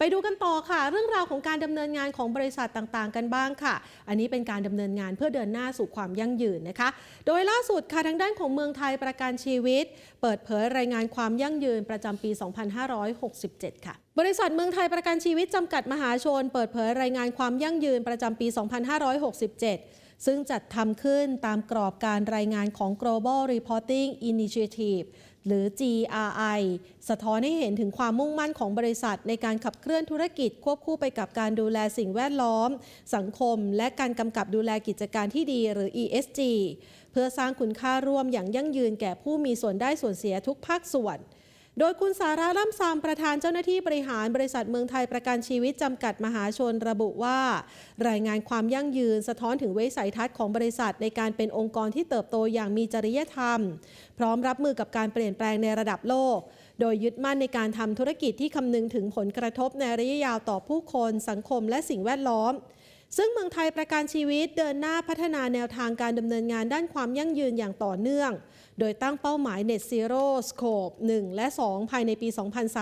ไปดูกันต่อค่ะ เรื่องราวของการดำเนินงานของบริษัทต่างๆ กันบ้างค่ะ อันนี้เป็นการดำเนินงานเพื่อเดินหน้าสู่ความยั่งยืนนะคะ โดยล่าสุดค่ะทางด้านของเมืองไทยประกันชีวิต เปิดเผยรายงานความยั่งยืนประจำปี 2567 ค่ะบริษัทเมืองไทยประกันชีวิตจำกัดมหาชน เปิดเผยรายงานความยั่งยืนประจำปี 2567 ซึ่งจัดทำขึ้นตามกรอบการรายงานของ Global Reporting Initiative หรือ GRI สะท้อนให้เห็นถึงความมุ่งมั่นของบริษัทในการขับเคลื่อนธุรกิจควบคู่ไปกับการดูแลสิ่งแวดล้อม สังคม และการกำกับดูแลกิจการที่ดีหรือ ESG เพื่อสร้างคุณค่าร่วมอย่างยั่งยืนแก่ผู้มีส่วนได้ส่วนเสียทุกภาคส่วน โดยคุณสาระล่ำซามประธานเจ้าหน้าที่บริหารบริษัทเมืองไทยประกันชีวิตจำกัดมหาชนระบุว่า รายงานความยั่งยืนสะท้อนถึงวิสัยทัศน์ของบริษัทในการเป็นองค์กรที่เติบโตอย่างมีจริยธรรม พร้อมรับมือกับการเปลี่ยนแปลงในระดับโลก โดยยึดมั่นในการทำธุรกิจที่คำนึงถึงผลกระทบในระยะยาวต่อผู้คน สังคมและสิ่งแวดล้อม ซึ่งเมืองไทยประกันชีวิตเดินหน้าพัฒนาแนวทางการดำเนินงานด้านความยั่งยืนอย่างต่อเนื่อง โดยตั้งเป้าหมาย Net Zero Scope 1 และ 2 ภายในปี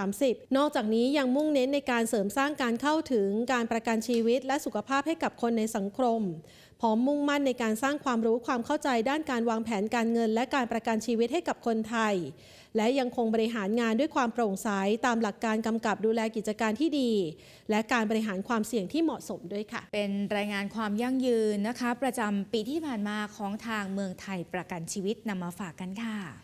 2030 นอกจากนี้ยังมุ่งเน้นในการเสริมสร้างการเข้าถึงการประกันชีวิตและสุขภาพให้กับคนในสังคม พร้อมมุ่งมั่นในการสร้างความรู้ความเข้าใจด้านการวางแผนการเงิน และการประกันชีวิตให้กับคนไทย และยังคงบริหารงานด้วยความโปร่งใสตามหลักการกำกับดูแลกิจการที่ดี และการบริหารความเสี่ยงที่เหมาะสมด้วยค่ะ เป็นรายงานความยั่งยืนนะคะ ประจำปีที่ผ่านมาของทางเมืองไทยประกันชีวิตนำมาฝากกันค่ะ